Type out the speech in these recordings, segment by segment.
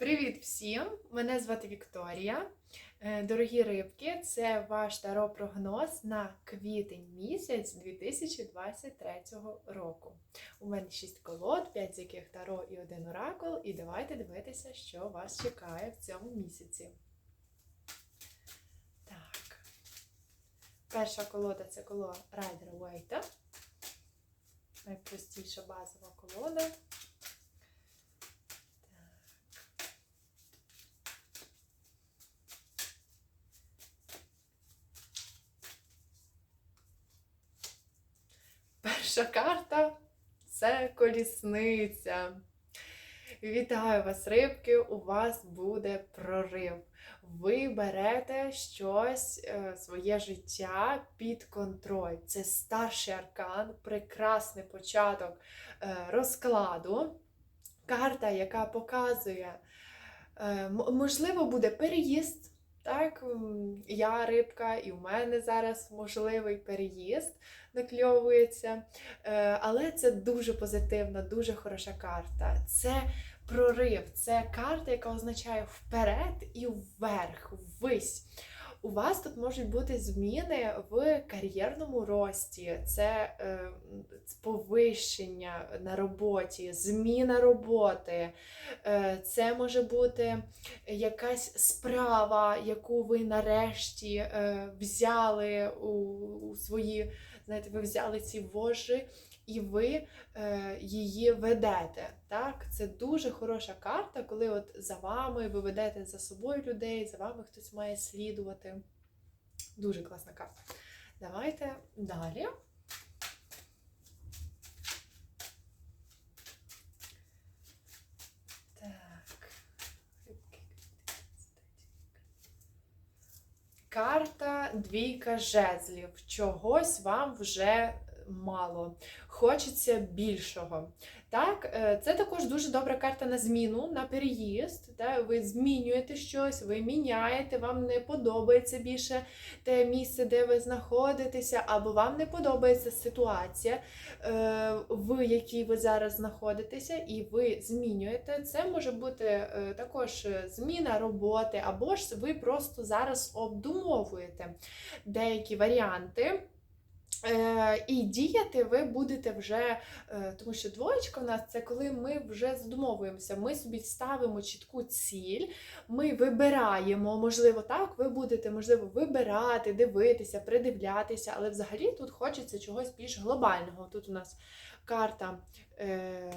Привіт всім! Мене звати Вікторія. Е, Дорогі рибки, це ваш таро-прогноз на квітень місяць 2023 року. У мене 6 колод, 5 з яких таро і один оракул. І давайте дивитися, що вас чекає в цьому місяці. Так. Перша колода це колода Райдера Уейта. Найпростіша базова колода. Перша карта це колісниця. Вітаю вас, рибки! У вас буде прорив. Ви берете щось, е, своє життя під контроль. Це старший аркан, прекрасний початок е, розкладу. Карта, яка показує, е, можливо, буде переїзд. Так, я рибка, і в мене зараз можливий переїзд накльовується. Е, Але це дуже позитивна, дуже хороша карта. Це прорив, це карта, яка означає вперед і вверх, ввись. У вас тут можуть бути зміни в кар'єрному рості, це е, повищення на роботі, зміна роботи. Е, це може бути якась справа, яку ви нарешті е, взяли у, у свої знаєте, ви взяли ці вожі і ви е, її ведете. Так? Це дуже хороша карта, коли от за вами ви ведете за собою людей, за вами хтось має слідувати. Дуже класна карта. Давайте далі. Карта двійка жезлів. Чогось вам вже мало. Хочеться більшого. Так, е, це також дуже добра карта на зміну, на переїзд. Так? Ви змінюєте щось, ви міняєте, вам не подобається більше те місце, де ви знаходитеся, або вам не подобається ситуація, е, в якій ви зараз знаходитеся, і ви змінюєте. Це може бути е, також зміна роботи, або ж ви просто зараз обдумовуєте деякі варіанти. Е, і діяти ви будете вже, е, тому що двоєчка в нас це коли ми вже задумовуємося, ми собі ставимо чітку ціль, ми вибираємо, можливо, так, ви будете, можливо, вибирати, дивитися, придивлятися, але взагалі тут хочеться чогось більш глобального. Тут у нас карта. Е,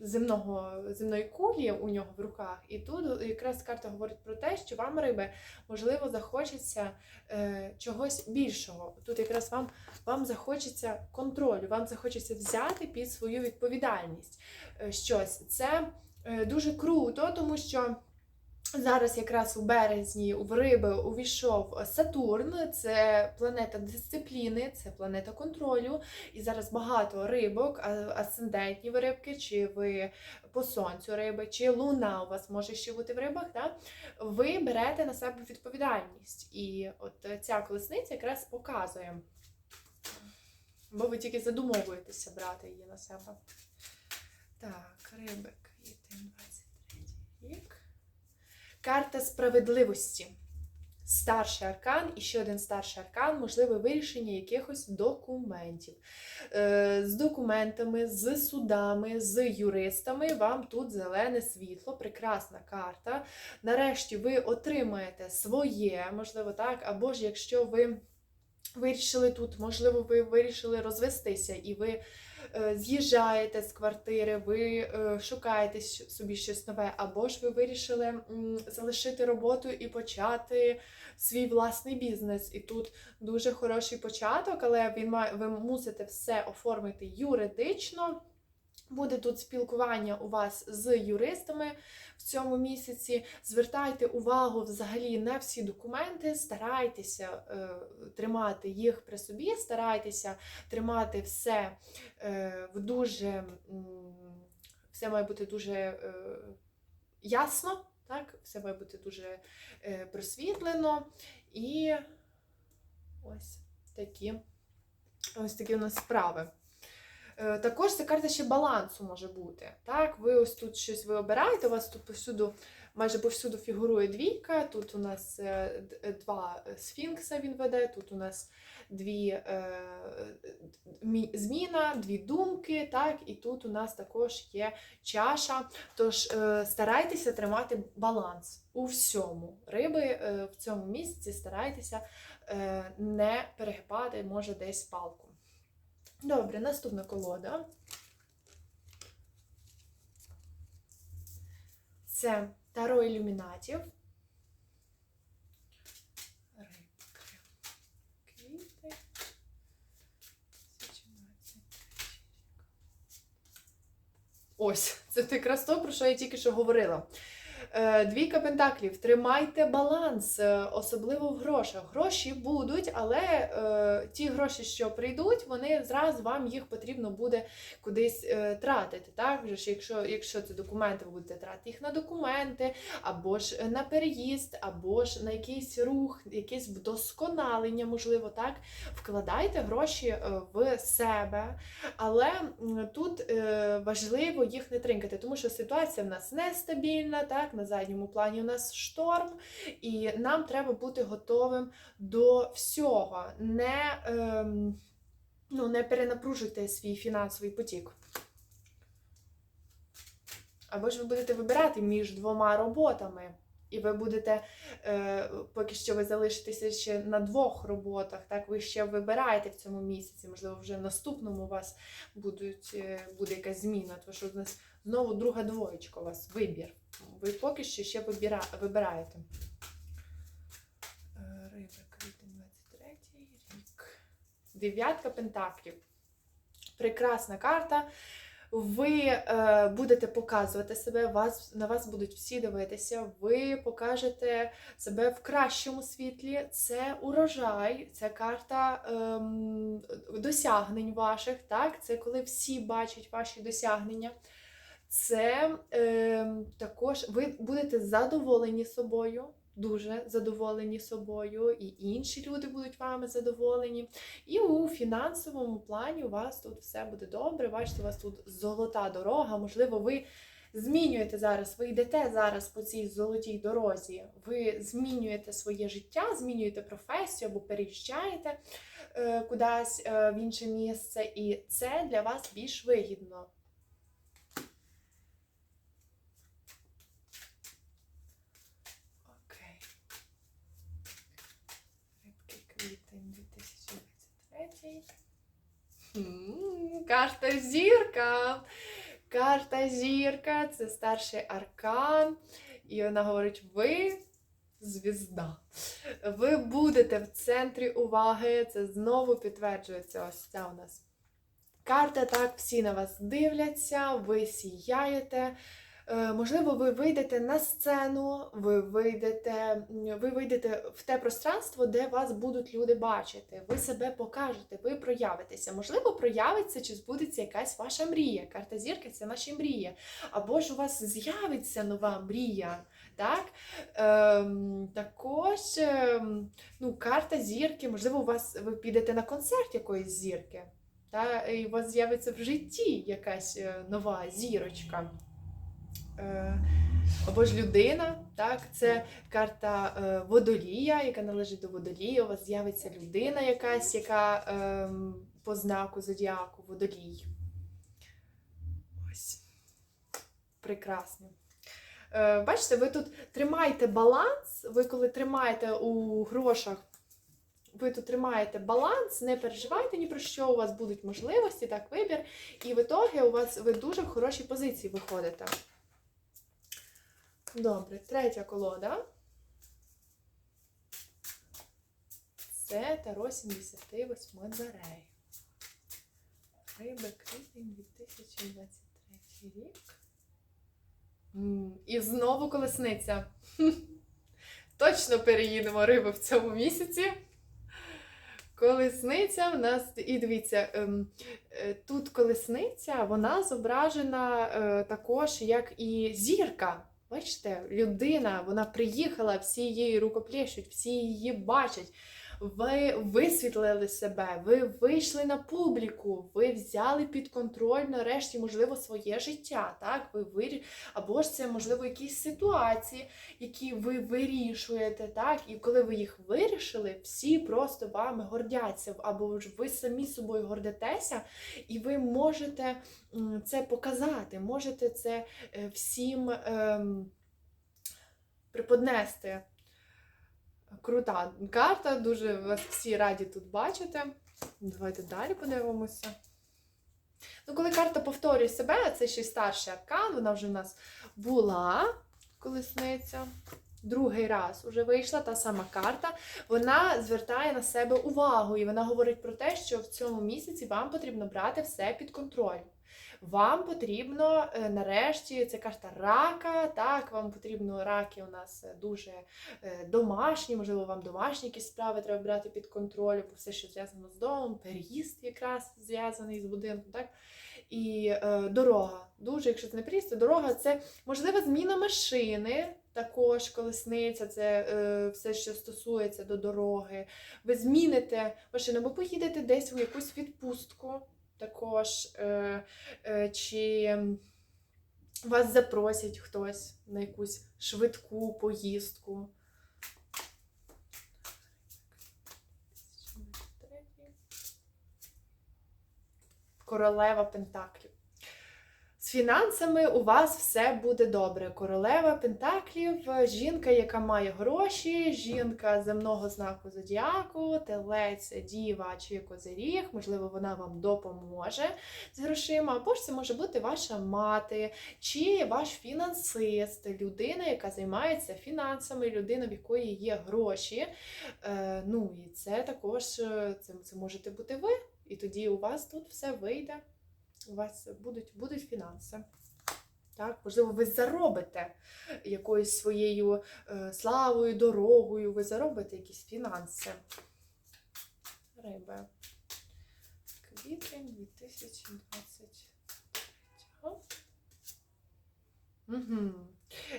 Земного земної кулі у нього в руках, і тут якраз карта говорить про те, що вам риби можливо захочеться е, чогось більшого. Тут якраз вам вам захочеться контролю, вам захочеться взяти під свою відповідальність е, щось. Це е, дуже круто, тому що. Зараз якраз у березні в риби увійшов Сатурн, це планета дисципліни, це планета контролю. І зараз багато рибок, асцендентні ви рибки, чи ви по сонцю риби, чи луна у вас може ще бути в рибах. Да? Ви берете на себе відповідальність. І от ця колесниця якраз показує. Бо ви тільки задумовуєтеся брати її на себе. Так, риби, квітень, 23 рік. Карта справедливості. Старший аркан і ще один старший аркан, можливе вирішення якихось документів. Е, З документами, з судами, з юристами вам тут зелене світло, прекрасна карта. Нарешті ви отримаєте своє, можливо, так, або ж якщо ви вирішили тут, можливо, ви вирішили розвестися і ви з'їжджаєте з квартири, ви е, шукаєте собі щось нове, або ж ви вирішили залишити роботу і почати свій власний бізнес. І тут дуже хороший початок, але він має, ви мусите все оформити юридично. Буде тут спілкування у вас з юристами в цьому місяці. Звертайте увагу взагалі на всі документи, старайтеся е, тримати їх при собі, старайтеся тримати все е, в дуже все має бути дуже е, ясно, так? Все має бути дуже е, просвітлено. І ось такі, ось такі у нас справи. Е, Також це карта ще балансу може бути. Так, ви ось тут щось ви обираєте, у вас тут повсюду, майже повсюду фігурує двійка. Тут у нас е, два сфінкса він веде, тут у нас дві е, зміна, дві думки, так, і тут у нас також є чаша. Тож е, старайтеся тримати баланс у всьому. Риби е, в цьому місці старайтеся е, не перегибати, може, десь палку. Добре, наступна колода. Це Таро ілюмінатів. Ось, це якраз то, про що я тільки що говорила. Е, Двійка пентаклів. Тримайте баланс, е, особливо в грошах. Гроші будуть, але е, ті гроші, що прийдуть, вони зразу вам їх потрібно буде кудись е, тратити. Так? Якщо, якщо це документи, ви будете тратити їх на документи, або ж на переїзд, або ж на якийсь рух, якесь вдосконалення, можливо, так. Вкладайте гроші е, в себе, але тут е, важливо їх не тринкати, тому що ситуація в нас нестабільна, так, на задньому плані у нас шторм, і нам треба бути готовим до всього. Не, ем, ну, не перенапружуйте свій фінансовий потік. Або ж ви будете вибирати між двома роботами. І ви будете, е, поки що ви залишитеся ще на двох роботах, так ви ще вибираєте в цьому місяці, можливо, вже в наступному у вас будуть, е, буде якась зміна, тому що у нас знову друга двоєчка у вас вибір. Ви поки що ще вибіра, вибираєте. Е, Риба, квітень, 23 рік. Дев'ятка пентаклів. Прекрасна карта. Ви е, будете показувати себе, вас, на вас будуть всі дивитися, ви покажете себе в кращому світлі. Це урожай, це карта ем, досягнень ваших. Так? Це коли всі бачать ваші досягнення. Це ем, також ви будете задоволені собою, дуже задоволені собою, і інші люди будуть вами задоволені. І у фінансовому плані у вас тут все буде добре. Бачите, у вас тут золота дорога. Можливо, ви змінюєте зараз, ви йдете зараз по цій золотій дорозі. Ви змінюєте своє життя, змінюєте професію або переїжджаєте е, кудись е, в інше місце, і це для вас більш вигідно. Окей. Рибки квітень 2023. Карта зірка. Карта зірка це старший аркан. І вона говорить: ви звізда. Ви будете в центрі уваги. Це знову підтверджується ось ця у нас. Карта так, всі на вас дивляться, ви сіяєте. Е, Можливо, ви вийдете на сцену, ви вийдете, ви вийдете в те пространство, де вас будуть люди бачити. Ви себе покажете, ви проявитеся. Можливо, проявиться чи збудеться якась ваша мрія. Карта зірки це наші мрії. Або ж у вас з'явиться нова мрія. Так? Ем, також ем, ну, карта зірки, можливо, у вас ви підете на концерт якоїсь зірки. Та, і у вас з'явиться в житті якась е, нова зірочка. Е, або ж людина, так, це карта е, водолія, яка належить до водолія. У вас з'явиться людина якась, яка ем, по знаку зодіаку водолій. Ось. Прекрасно. Е, бачите, ви тут тримаєте баланс, ви коли тримаєте у грошах, ви тут тримаєте баланс, не переживайте ні про що, у вас будуть можливості, так, вибір, і в ітогі у вас ви дуже в хорошій позиції виходите. Добре, третя колода. Це Таро 78 дверей. Риби квітень 2023 рік. І знову колесниця. Точно переїдемо риби в цьому місяці. Колесниця в нас, і дивіться, ем, е, тут колесниця, вона зображена е, також як і зірка. Бачите, людина, вона приїхала, всі її рукоплещуть, всі її бачать. Ви висвітлили себе, ви вийшли на публіку, ви взяли під контроль нарешті, можливо, своє життя. Так, ви вирі... або ж це можливо якісь ситуації, які ви вирішуєте. Так, і коли ви їх вирішили, всі просто вами гордяться, або ж ви самі собою гордитеся, і ви можете це показати, можете це е, всім ем, преподнести. Крута карта, дуже вас всі раді тут бачити. Давайте далі подивимося. Ну, коли карта повторює себе, це ще й старший аркан, вона вже в нас була колесниця. Другий раз уже вийшла та сама карта. Вона звертає на себе увагу, і вона говорить про те, що в цьому місяці вам потрібно брати все під контроль. Вам потрібно е, нарешті, це карта рака. Так, вам потрібно раки у нас е, дуже е, домашні, можливо, вам домашні якісь справи треба брати під контроль, бо все, що зв'язано з домом, переїзд якраз зв'язаний з будинком. так? І е, дорога. Дуже, якщо це не переїзд, то дорога це можлива зміна машини. Також колесниця, це е, все, що стосується до дороги. Ви зміните машину, або поїдете десь у якусь відпустку також, е, е, чи вас запросять хтось на якусь швидку поїздку. Королева Пентаклів. З фінансами у вас все буде добре. Королева Пентаклів, жінка, яка має гроші, жінка земного знаку зодіаку, телець, діва чи козиріг, можливо, вона вам допоможе з грошима, або ж це може бути ваша мати, чи ваш фінансист, людина, яка займається фінансами, людина, в якої є гроші. Е, ну і це також це, це можете бути ви. І тоді у вас тут все вийде у вас будуть, будуть фінанси. Так, можливо, ви заробите якоюсь своєю е, славою, дорогою, ви заробите якісь фінанси. Риби. Квітень 2023. Угу.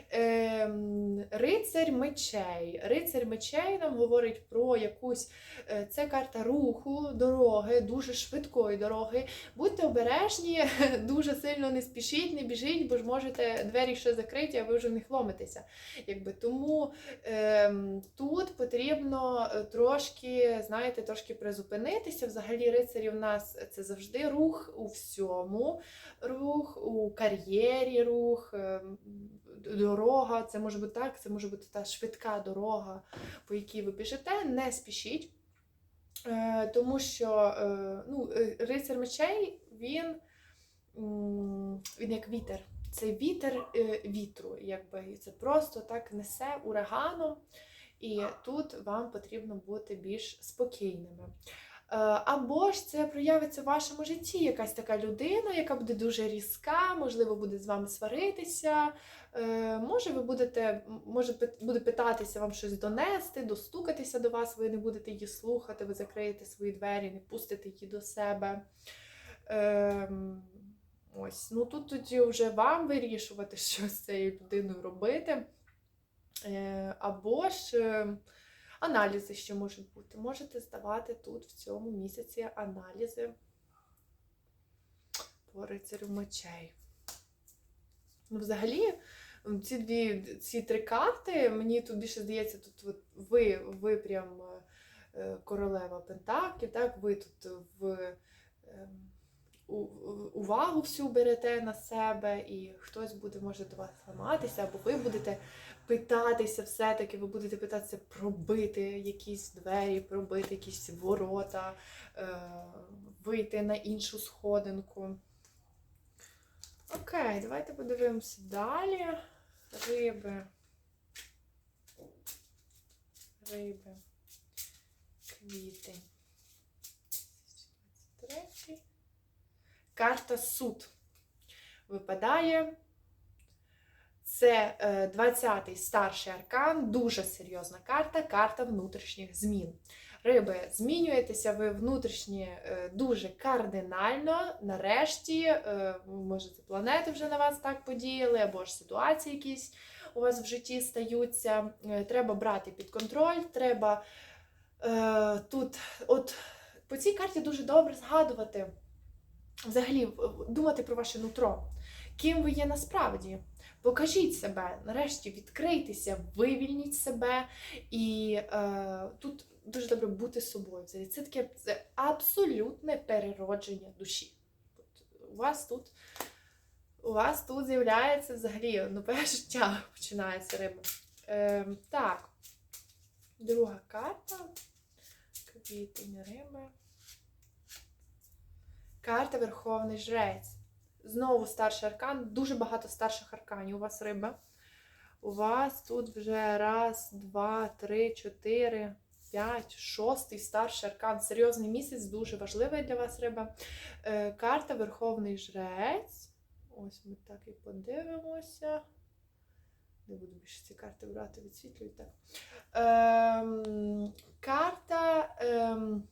Ем, рицарь мечей. Рицарь мечей нам говорить про якусь е, це карта руху, дороги, дуже швидкої дороги. Будьте обережні, дуже сильно не спішіть, не біжіть, бо ж можете двері ще закриті, а ви вже не хломитеся. Якби. Тому ем, тут потрібно е, трошки, знаєте, трошки призупинитися. Взагалі, рицарі в нас це завжди рух у всьому, рух у кар'єрі, рух. Дорога, це може бути так, це може бути та швидка дорога, по якій ви біжите, не спішіть. Е, Тому що е, ну, е, рицар мечей, він, він як вітер. Це вітер вітру, якби це просто так несе ураганом, і тут вам потрібно бути більш спокійними. Е, Або ж це проявиться в вашому житті якась така людина, яка буде дуже різка, можливо, буде з вами сваритися. Е, Може, ви будете, може, буде питатися вам щось донести, достукатися до вас, ви не будете її слухати, ви закриєте свої двері, не пустите її до себе. Ем, Ось, ну тут тоді вже вам вирішувати, що з цією людиною робити. Е, Або ж. Аналізи ще можуть бути. Можете здавати тут в цьому місяці аналізи по рицарю мечей. Ну, взагалі, ці дві ці три карти, мені тут більше здається, тут от ви, ви прям е, королева Пентаклів, так, ви тут в. Увагу всю берете на себе, і хтось буде може до вас ламатися, або ви будете питатися все-таки, ви будете питатися пробити якісь двері, пробити якісь ворота, е, вийти на іншу сходинку. Окей, давайте подивимося далі. Риби. Риби. Квітень. 2023. Карта суд випадає. Це е, 20-й старший аркан, дуже серйозна карта, карта внутрішніх змін. Риби, змінюєтеся ви внутрішні е, дуже кардинально. Нарешті, е, може, це планети вже на вас так подіяли, або ж ситуації якісь у вас в житті стаються. Е, Треба брати під контроль, треба Е, тут, от по цій карті дуже добре згадувати, взагалі думати про ваше нутро. Ким ви є насправді? Покажіть себе, нарешті відкрийтеся, вивільніть себе. І е, тут дуже добре бути собою. Це, таке це абсолютне переродження душі. От у вас тут. У вас тут з'являється взагалі нове життя починається риба. Е, так, друга карта. Квітень риби. Карта Верховний Жрець. Знову старший аркан. Дуже багато старших арканів у вас риба. У вас тут вже раз, два, три, чотири, п'ять, шостий старший аркан. Серйозний місяць, дуже важливий для вас риба. Е, карта Верховний Жрець. Ось ми так і подивимося. Не буду більше ці карти брати, відсвітлюю так. Ем, карта ем,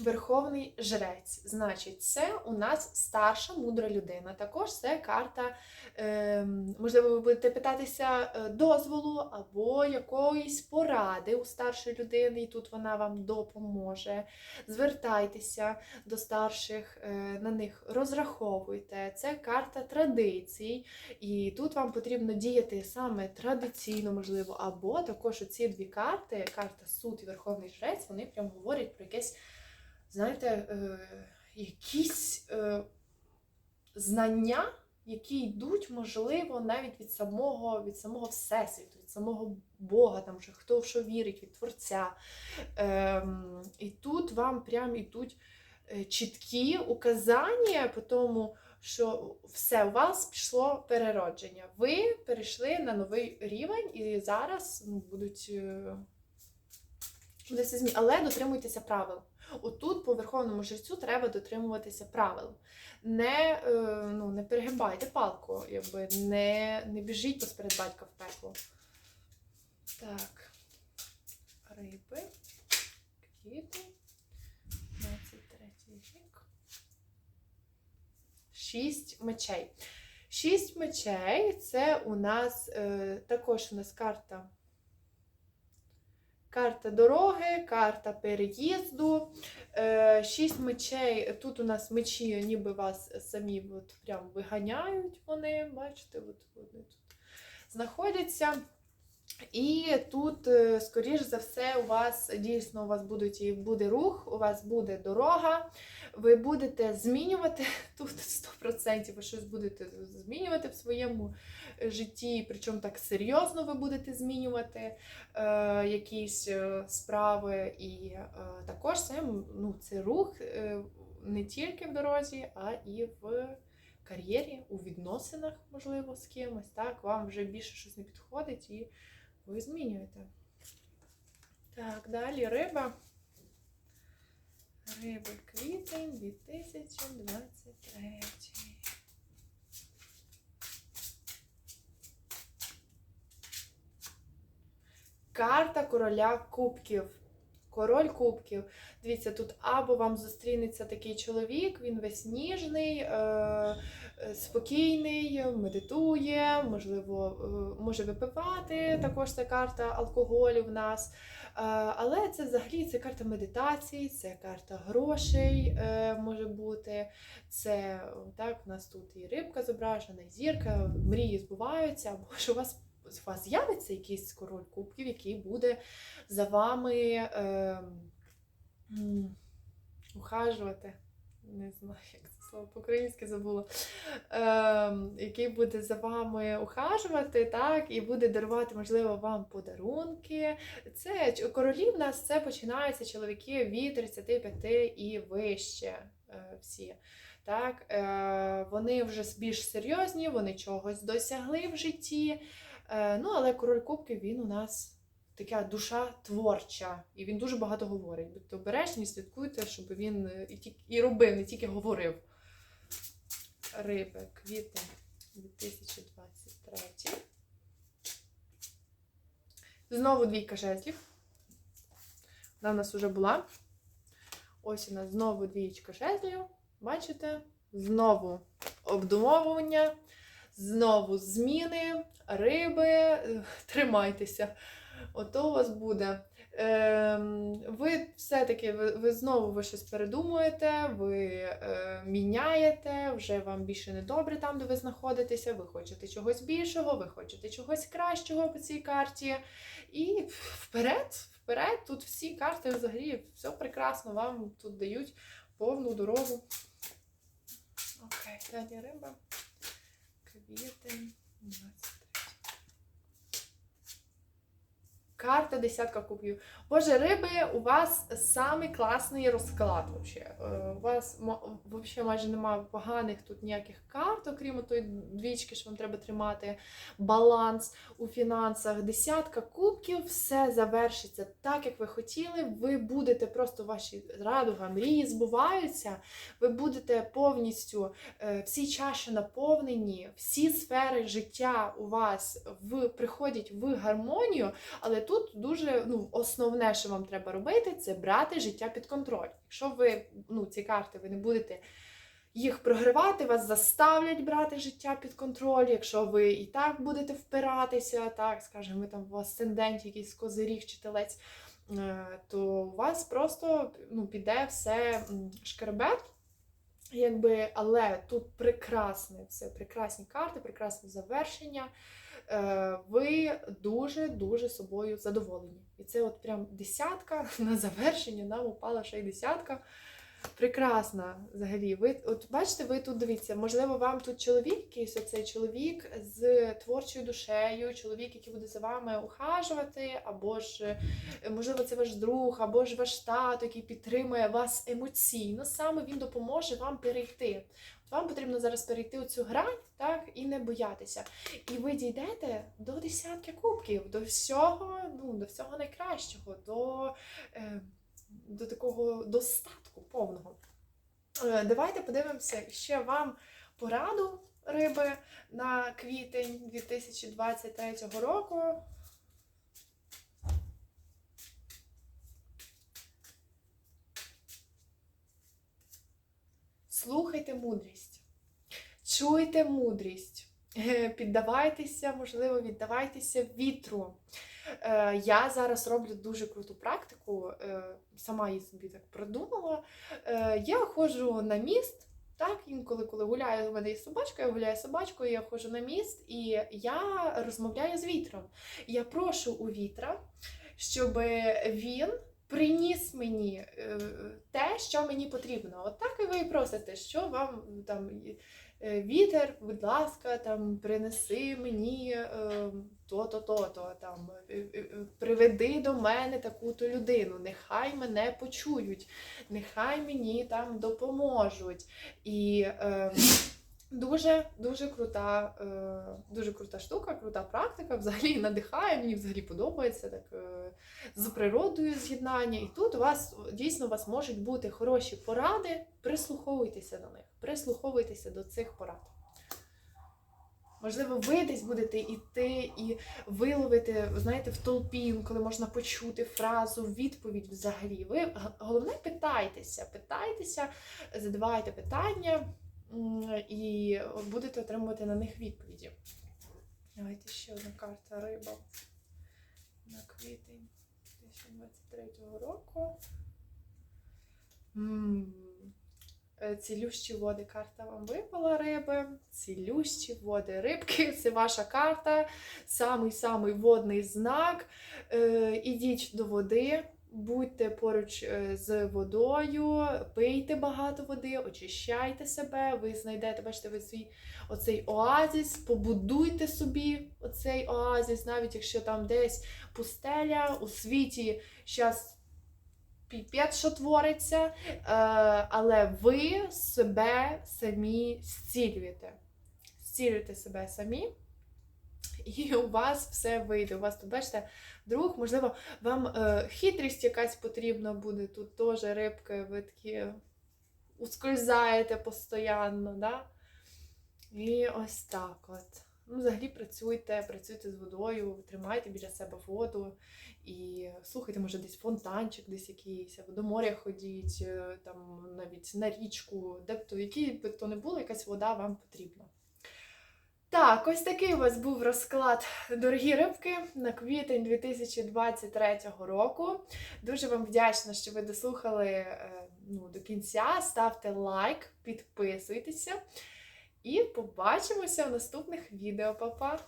Верховний Жрець. Значить, це у нас старша мудра людина. Також це карта, ем, можливо, ви будете питатися е, дозволу або якоїсь поради у старшої людини, і тут вона вам допоможе. Звертайтеся до старших, е, на них розраховуйте. Це карта традицій, і тут вам потрібно діяти саме традиційно, можливо, або також оці дві карти, карта суд і Верховний Жрець, вони прям говорять про якесь, знаєте, е, якісь е, знання, які йдуть, можливо, навіть від самого, від самого Всесвіту, від самого Бога, там вже хто в що вірить, від Творця. Ем, і тут вам прям ідуть е, чіткі указання по тому, що все у вас пішло переродження. Ви перейшли на новий рівень, і зараз ну, будуть е, буде все змі... Але дотримуйтеся правил. Отут по верховному жрецю треба дотримуватися правил. Не, е, ну, не перегибайте палку, якби не, не біжіть посеред батька в пекло. Так, риби, квіти, 23 рік. Шість мечей. Шість мечей це у нас е, також у нас карта. Карта дороги, карта переїзду. Е, шість мечей. Тут у нас мечі, ніби вас самі от прям виганяють. Вони, бачите, от вони тут знаходяться. І тут, е, скоріш за все, у вас дійсно у вас будуть, буде рух, у вас буде дорога, ви будете змінювати тут 100%, ви щось будете змінювати в своєму житті, причому так серйозно ви будете змінювати е, якісь е, справи. І е, також це, ну, це рух е, не тільки в дорозі, а і в кар'єрі, у відносинах, можливо, з кимось. Так, вам вже більше щось не підходить і ви змінюєте. Так, далі риба. Риби квітень 2023. Карта короля кубків. Король кубків. Дивіться, тут або вам зустрінеться такий чоловік, він весь ніжний, е, е, спокійний, медитує, можливо, е, може випивати. Також це карта алкоголю в нас. Але це взагалі це карта медитації, це карта грошей може бути. Це так, у нас тут і рибка зображена, і зірка, мрії збуваються, або ж у вас. У вас з'явиться якийсь король кубків, який буде за вами е, ухажувати. Не знаю, як це слово по-українськи забула. Е, який буде за вами ухажувати, так, і буде дарувати, можливо, вам подарунки. Це ч- королі в нас це починаються чоловіки від 35 і вище е, всі. Так, е, вони вже більш серйозні, вони чогось досягли в житті. Е, ну, але король кубків він у нас така душа творча, і він дуже багато говорить. Будьте обережні, слідкуйте, щоб він е, і, ті- і робив, не тільки говорив. Риби, квіти 2023. Знову двійка жезлів. Вона в нас вже була. Ось у нас знову двічка жезлів. Бачите? Знову обдумовування, знову зміни, риби. Тримайтеся. Ото у вас буде. Ем, ви все-таки ви, ви знову ви щось передумуєте, ви е, міняєте, вже вам більше не добре там, де ви знаходитеся, ви хочете чогось більшого, ви хочете чогось кращого по цій карті. І вперед, вперед, тут всі карти взагалі все прекрасно, вам тут дають повну дорогу. Окей, далі риба. Квітень 23. Карта десятка кубків. Боже, риби, у вас самий класний розклад. Вообще. Е, У вас вообще майже немає поганих тут ніяких карт, окрім тої двічки, що вам треба тримати. Баланс у фінансах. Десятка кубків, все завершиться так, як ви хотіли. Ви будете просто ваші радуга, мрії збуваються. Ви будете повністю е, всі чаші наповнені, всі сфери життя у вас в, приходять в гармонію. Але тут дуже ну, основне, що вам треба робити, це брати життя під контроль. Якщо ви ну, ці карти ви не будете їх програвати, вас заставлять брати життя під контроль. Якщо ви і так будете впиратися, так скажімо, там в асценденті якийсь козиріг чи телець, е, то у вас просто ну, піде все м, шкеребет. Якби, але тут прекрасне все, прекрасні карти, прекрасне завершення. Е, ви дуже-дуже собою задоволені. І це от прям десятка на завершення нам упала ще й десятка. Прекрасна взагалі. Ви от бачите, ви тут дивіться, можливо, вам тут чоловік, якийсь оцей чоловік з творчою душею, чоловік, який буде за вами ухажувати, або ж е, можливо, це ваш друг, або ж ваш тато, який підтримує вас емоційно. Саме він допоможе вам перейти. Вам потрібно зараз перейти у цю грань, так, і не боятися. І ви дійдете до десятки кубків, до всього, ну, до всього найкращого, до, е, до такого достатку повного. Е, давайте подивимося ще вам пораду риби на квітень 2023 року. Слухайте мудрість, чуйте мудрість, е, піддавайтеся, можливо, віддавайтеся вітру. Е, Я зараз роблю дуже круту практику, е, сама її собі так придумала. Я ходжу на міст. Так, інколи, коли гуляю, у мене є собачка, я гуляю з собачкою, я ходжу на міст і я розмовляю з вітром. Я прошу у вітра, щоб він приніс мені е, те, що мені потрібно. От так і ви просите, що вам там е, вітер, будь ласка, там принеси мені е, то-то, то-то, там приведи до мене таку-то людину, нехай мене почують, нехай мені там допоможуть. І е, дуже дуже крута, е, дуже крута штука, крута практика. Взагалі надихає, мені взагалі подобається так е, з природою з'єднання. І тут у вас дійсно у вас можуть бути хороші поради. Прислуховуйтеся до них, прислуховуйтеся до цих порад. Можливо, ви десь будете йти і виловити, знаєте, в толпі, коли можна почути фразу, відповідь взагалі. Ви головне питайтеся, питайтеся, задавайте питання і будете отримувати на них відповіді. Давайте ще одна карта риба на квітень 2023 року. Е, Цілющі води карта вам випала риби. Цілющі води рибки це ваша карта, самий-самий водний знак. Е, ідіть до води, будьте поруч е, з водою, пийте багато води, очищайте себе, ви знайдете, бачите, ви свій оцей оазіс, побудуйте собі оцей оазіс, навіть якщо там десь пустеля у світі зараз піпець, що твориться, е, але ви себе самі зцілюєте. Зцілюєте себе самі. І у вас все вийде. У вас тут, бачите, друг, можливо, вам е, хитрість якась потрібна буде. Тут теж рибки, ви такі ускользаєте постійно, да? І ось так от. Ну, взагалі працюйте, працюйте з водою, тримайте біля себе воду і слухайте, може, десь фонтанчик, десь якийсь, або до моря ходіть, е, там навіть на річку, де б то, який би то не було, якась вода вам потрібна. Так, ось такий у вас був розклад, дорогі рибки, на квітень 2023 року. Дуже вам вдячна, що ви дослухали е, ну, до кінця. Ставте лайк, підписуйтеся і побачимося в наступних відео. Па-па!